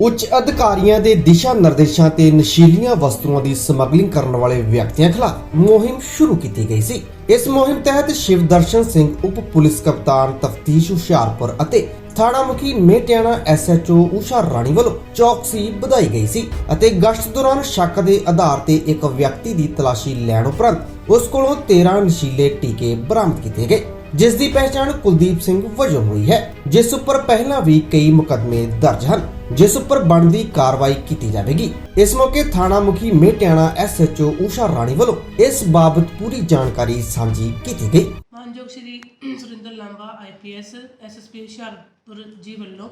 ਉੱਚ ਅਧਿਕਾਰੀਆਂ ਦੇ ਦਿਸ਼ਾ ਨਿਰਦੇਸ਼ਾਂ ਤੇ ਨਸ਼ੀਲੀਆਂ ਵਸਤੂਆਂ ਦੀ ਸਮਗਲਿੰਗ ਕਰਨ ਵਾਲੇ ਵਿਅਕਤੀਆਂ ਖਿਲਾਫ ਮੁਹਿੰਮ ਸ਼ੁਰੂ ਕੀਤੀ ਗਈ ਸੀ। ਇਸ ਮੁਹਿੰਮ ਤਹਿਤ ਸ਼ਿਵ ਦਰਸ਼ਨ ਸਿੰਘ, ਉਪ ਪੁਲਿਸ ਕਪਤਾਨ ਤਫਤੀਸ਼ ਹੁਸ਼ਿਆਰਪੁਰ ਅਤੇ ਥਾਣਾ ਮੁਖੀ ਮੇਟਿਆਣਾ ਐਸਐਚਓ ਊਸ਼ਾ ਰਾਣੀ ਵੱਲੋਂ ਚੌਕਸੀ ਵਧਾਈ ਗਈ ਸੀ ਅਤੇ ਗਸ਼ਤ ਦੌਰਾਨ ਸ਼ੱਕ ਦੇ ਆਧਾਰ ਤੇ ਇੱਕ ਵਿਅਕਤੀ ਦੀ ਤਲਾਸ਼ੀ ਲੈਣ ਉਪਰੰਤ ਉਸ ਕੋਲੋਂ 13 ਨਸ਼ੀਲੇ ਟੀਕੇ ਬਰਾਮਦ ਕੀਤੇ ਗਏ, ਜਿਸ ਦੀ ਪਹਿਚਾਣ ਕੁਲਦੀਪ ਸਿੰਘ ਵਜੋਂ ਹੋਈ ਹੈ, ਜਿਸ ਉੱਪਰ ਪਹਿਲਾਂ ਵੀ ਕਈ ਮੁਕੱਦਮੇ ਦਰਜ ਹਨ। ਜਿਸ ਉੱਪਰ ਬਣਦੀ ਕਾਰਵਾਈ ਕੀਤੀ ਜਾਵੇਗੀ। ਇਸ ਮੌਕੇ ਥਾਣਾ ਮੁਖੀ ਮੇਟਿਆਣਾ ਐਸਐਚਓ ਊਸ਼ਾ ਰਾਣੀ ਵੱਲੋਂ ਇਸ ਬਾਬਤ ਪੂਰੀ ਜਾਣਕਾਰੀ ਸਾਂਝੀ ਕੀਤੀ ਗਈ। ਮਾਨਯੋਗ ਸ਼੍ਰੀ ਸੁਰਿੰਦਰ ਲਾਂਬਾ ਆਈਪੀਐਸ ਐਸਐਸਪੀ ਹੁਸ਼ਿਆਰਪੁਰ ਜੀ ਵੱਲੋਂ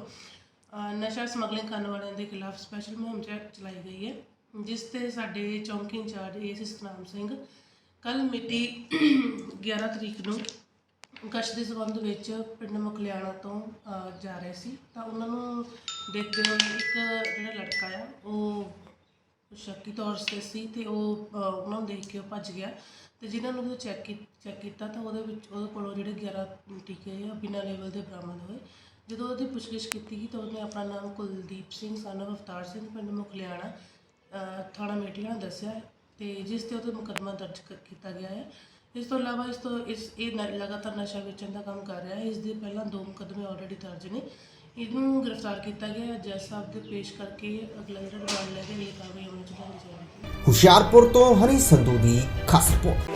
ਨਸ਼ਾ ਸਮਗਲਿੰਗ ਕਰਨ ਵਾਲਿਆਂ ਦੇ ਖਿਲਾਫ ਸਪੈਸ਼ਲ ਮੁਹਿੰਮ ਚਲਾਈ ਗਈ ਹੈ, ਜਿਸ ਤੇ ਸਾਡੇ ਚੌਂਕੀ ਇੰਚਾਰਜ ਏਐਸ ਸਤਨਾਮ ਸਿੰਘ ਕੱਲ ਮਿਤੀ 11 ਤਰੀਕ ਨੂੰ ਗਸ਼ਤ ਦੇ ਸੰਬੰਧ ਵਿੱਚ ਪਿੰਡ ਮਕਲਿਆਣਾ ਤੋਂ ਅ, ਜਾ ਰਹੇ ਸੀ। ਤਾਂ ਉਹਨਾਂ ਨੂੰ ਦੇਖਦੇ ਹੋਏ ਇੱਕ ਜਿਹੜਾ ਲੜਕਾ ਆ ਉਹ ਸ਼ੱਕੀ ਤੌਰ ਤੇ ਸੀ ਤੇ ਉਹ ਅ, ਉਹਨਾਂ ਨੂੰ ਦੇਖ ਕੇ ਉਹ ਭੱਜ ਗਿਆ। ਤੇ ਜਿਨ੍ਹਾਂ ਨੂੰ ਜਦੋਂ ਚੈੱਕ ਚੈੱਕ ਕੀਤਾ ਤਾਂ ਉਹਦੇ ਵਿੱਚ ਉਹਦੇ ਕੋਲੋਂ ਜਿਹੜੇ 11 ਟੀਕੇ ਆ ਬਿਨਾਂ ਲੈਵਲ ਦੇ ਬਰਾਮਦ ਹੋਏ। ਜਦੋਂ ਉਹਦੀ ਪੁੱਛਗਿੱਛ ਕੀਤੀ ਗਈ ਤਾਂ ਉਹਨੇ ਆਪਣਾ ਨਾਮ ਕੁਲਦੀਪ ਸਿੰਘ ਸਨ of ਅਵਤਾਰ ਸਿੰਘ ਪਿੰਡ ਮੁਖਲਿਆਣਾ ਅ, ਥਾਣਾ ਮੇਟੀਆਂ ਦੱਸਿਆ। ਤੇ ਜਿਸ ਤੇ ਉਹਦਾ ਮੁਕੱਦਮਾ ਦਰਜ ਕ- ਕੀਤਾ ਗਿਆ ਹੈ। ਇਸ ਤੋਂ ਇਲਾਵਾ ਇਸ ਤੋਂ ਇਸ, ਇਹ ਨ- ਲਗਾਤਾਰ ਨਸ਼ਾ ਵੇਚਣ ਦਾ ਕੰਮ ਕਰ ਰਿਹਾ ਹੈ ਇਸ ਦੇ ਪਹਿਲਾਂ ਦੋ ਮੁਕੱਦਮੇ ਆਲਰੇਡੀ ਦਰਜ ਨੇ। ਇਹਨੂੰ ਗ੍ਰਿਫਤਾਰ ਕੀਤਾ ਗਿਆ ਹੈ, ਜੱਜ ਸਾਹਿਬ ਦੇ ਪੇਸ਼ ਕਰਕੇ ਅਗਲਾ ਜਿਹੜਾ ਰਿਮਾਂਡ ਲੈ ਕੇ ਅਗਲੀ ਕਾਰਵਾਈ ਅਮਲ ਚ ਲਿਆਂਦੀ ਜਾਵੇਗੀ ਹੁਸ਼ਿਆਰਪੁਰ ਤੋਂ ਹਨੀ ਸੰਧੂ ਦੀ ਖਾਸ ਰਿਪੋਰਟ।